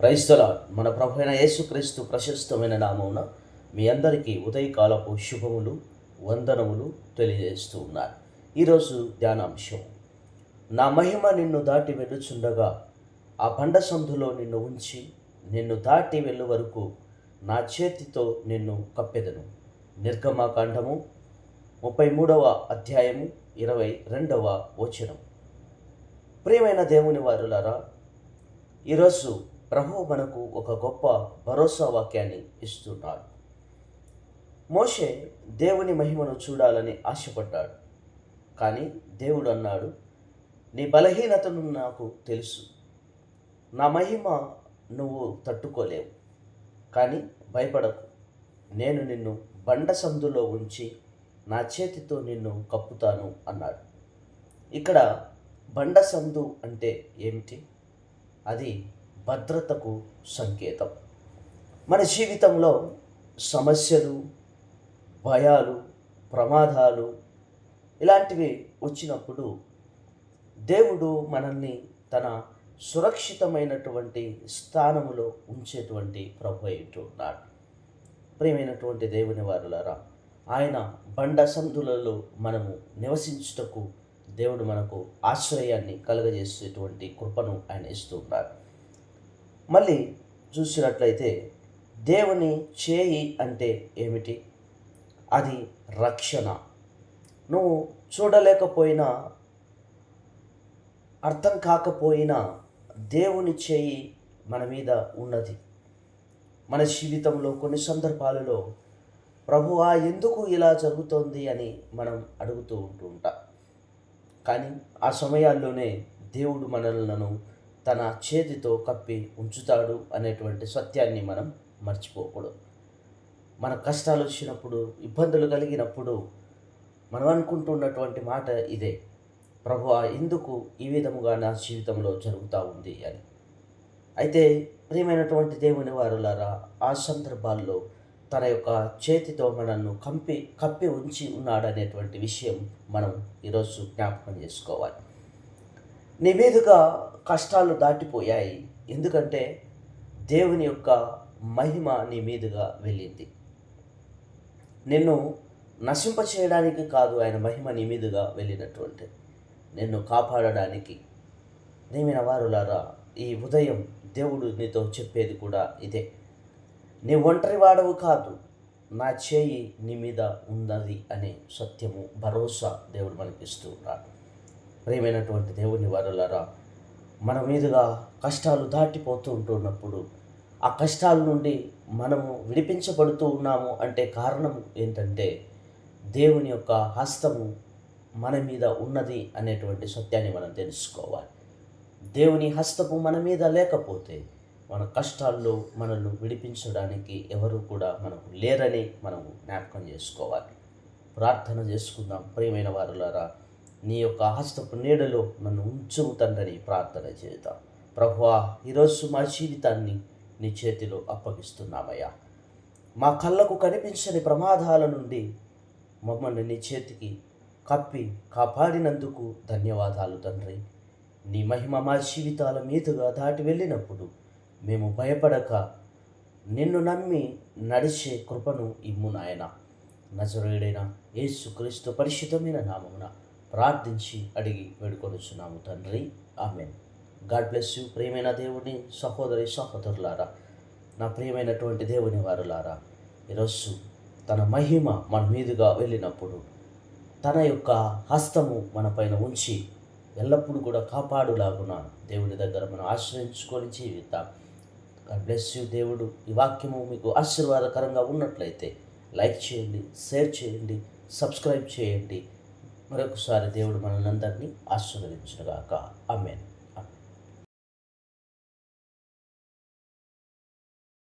క్రైస్తల మన ప్రభు అయిన యేసుక్రీస్తు ప్రశస్తమైన నామమున మీ అందరికీ ఉదయకాలపు శుభములు వందనములు తెలియజేస్తూ ఉన్నారు ఈరోజు ధ్యానాంశం. నా మహిమ నిన్ను దాటి వెళ్ళుచుండగా ఆ బండ సందులో నిన్ను ఉంచి నిన్ను దాటి వెళ్ళు వరకు నా చేతితో నిన్ను కప్పెదను. నిర్గమాకాండము ముప్పై మూడవ అధ్యాయము ఇరవై రెండవ వచనం. ప్రియమైన దేవుని వారులారా ఈరోజు ప్రభు మనకు ఒక గొప్ప భరోసా వాక్యాన్ని ఇస్తున్నాడు మోషే దేవుని మహిమను చూడాలని ఆశపడ్డాడు. కానీ దేవుడు అన్నాడు నీ బలహీనతను నాకు తెలుసు. నా మహిమ నువ్వు తట్టుకోలేవు. కానీ భయపడకు. నేను నిన్ను బండ సందులో ఉంచి నా చేతితో నిన్ను కప్పుతాను అన్నాడు. ఇక్కడ బండ సందు అంటే ఏమిటి? అది భద్రతకు సంకేతం. మన జీవితంలో సమస్యలు భయాలు ప్రమాదాలు ఇలాంటివి వచ్చినప్పుడు దేవుడు మనల్ని తన సురక్షితమైనటువంటి స్థానములో ఉంచేటువంటి ప్రభు ఉన్నాడు. ప్రియమైనటువంటి దేవుని వారులారా ఆయన బండ సందులలో మనము నివసించుటకు దేవుడు మనకు ఆశ్రయాన్ని కలుగజేసేటువంటి కృపను ఆయన ఇస్తూ మళ్ళీ చూసినట్లయితే దేవుని చేయి అంటే ఏమిటి? అది రక్షణ. నువ్వు చూడలేకపోయినా అర్థం కాకపోయినా దేవుని చేయి మన మీద ఉన్నది. మన జీవితంలో కొన్ని సందర్భాలలో ప్రభువా ఎందుకు ఇలా జరుగుతోంది? అని మనం అడుగుతూ ఉంటుంటాం కానీ ఆ సమయాల్లోనే దేవుడు మనలను తన చేతితో కప్పి ఉంచుతాడు అనేటువంటి సత్యాన్ని మనం మర్చిపోకూడదు. మన కష్టాలు వచ్చినప్పుడు ఇబ్బందులు కలిగినప్పుడు మనం అనుకుంటున్నటువంటి మాట ఇదే. ప్రభు ఎందుకు ఈ విధముగా నా జీవితంలో జరుగుతూ ఉంది అని. అయితే ప్రియమైనటువంటి దేవుని వారులారా ఆ సందర్భాల్లో తన యొక్క చేతితో మనల్ని కంపి కప్పి ఉంచి ఉన్నాడనేటువంటి విషయం మనం ఈరోజు జ్ఞాపకం చేసుకోవాలి. నీ మీదుగా కష్టాలు దాటిపోయాయి. ఎందుకంటే దేవుని యొక్క మహిమ నీ మీదుగా వెళ్ళింది. నిన్ను నశింప చేయడానికి కాదు ఆయన మహిమ నీ మీదుగా వెళ్ళినటువంటి. నిన్ను కాపాడడానికి నేమైన వారులారా ఈ ఉదయం దేవుడు నీతో చెప్పేది కూడా ఇదే. నీ ఒంటరి వాడవు కాదు నా చేయి నీ మీద ఉన్నది అనే సత్యము భరోసా దేవుడు మనకిస్తూ ఉన్నాడు. ప్రియమైనటువంటి దేవుని వారులారా మన మీదుగా కష్టాలు దాటిపోతూ ఉంటున్నప్పుడు ఆ కష్టాల నుండి మనము విడిపించబడుతూ ఉన్నాము అంటే కారణం ఏంటంటే దేవుని యొక్క హస్తము మన మీద ఉన్నది అనేటువంటి సత్యాన్ని మనం తెలుసుకోవాలి. దేవుని హస్తము మన మీద లేకపోతే మన కష్టాల్లో మనల్ని విడిపించడానికి ఎవరు కూడా మనకు లేరని మనము జ్ఞాపకం చేసుకోవాలి. ప్రార్థన చేసుకుందాం ప్రియమైన వారులారా నీ యొక్క హస్తపు నీడలో నన్ను ఉంచుము తండ్రి ప్రార్థన చేద్దాం. ప్రభువా ఈరోజు మా జీవితాన్ని నీ చేతిలో అప్పగిస్తున్నామయ్యా. మా కళ్ళకు కనిపించని ప్రమాదాల నుండి మమ్మల్ని నీ చేతికి కప్పి కాపాడినందుకు ధన్యవాదాలు తండ్రి. నీ మహిమ మా జీవితాల మీదుగా దాటి వెళ్ళినప్పుడు మేము భయపడక నిన్ను నమ్మి నడిచే కృపను ఇమ్ము నాయన. నజరుడైన యేసుక్రీస్తు పరిశుద్ధమైన నామమున ప్రార్థించి అడిగి వేడుకొనుచున్నాము తండ్రి. ఆమెన్. గాడ్ బ్లెస్ యూ ప్రియమైన దేవుని సహోదరి సహోదరులారా. నా ప్రియమైనటువంటి దేవుని వారులారా ఈరోజు తన మహిమ మన మీదుగా వెళ్ళినప్పుడు తన యొక్క హస్తము మన పైన ఉంచి ఎల్లప్పుడూ కూడా కాపాడులాగున దేవుని దగ్గర మనం ఆశ్రయించుకొని జీవితాం గాడ్ బ్లెస్ యూ దేవుడు ఈ వాక్యము మీకు ఆశీర్వాదకరంగా ఉన్నట్లయితే లైక్ చేయండి షేర్ చేయండి సబ్స్క్రైబ్ చేయండి. మరొకసారి దేవుడు మనల్ని అందరినీ ఆశీర్వదించుగాక అమ్మేను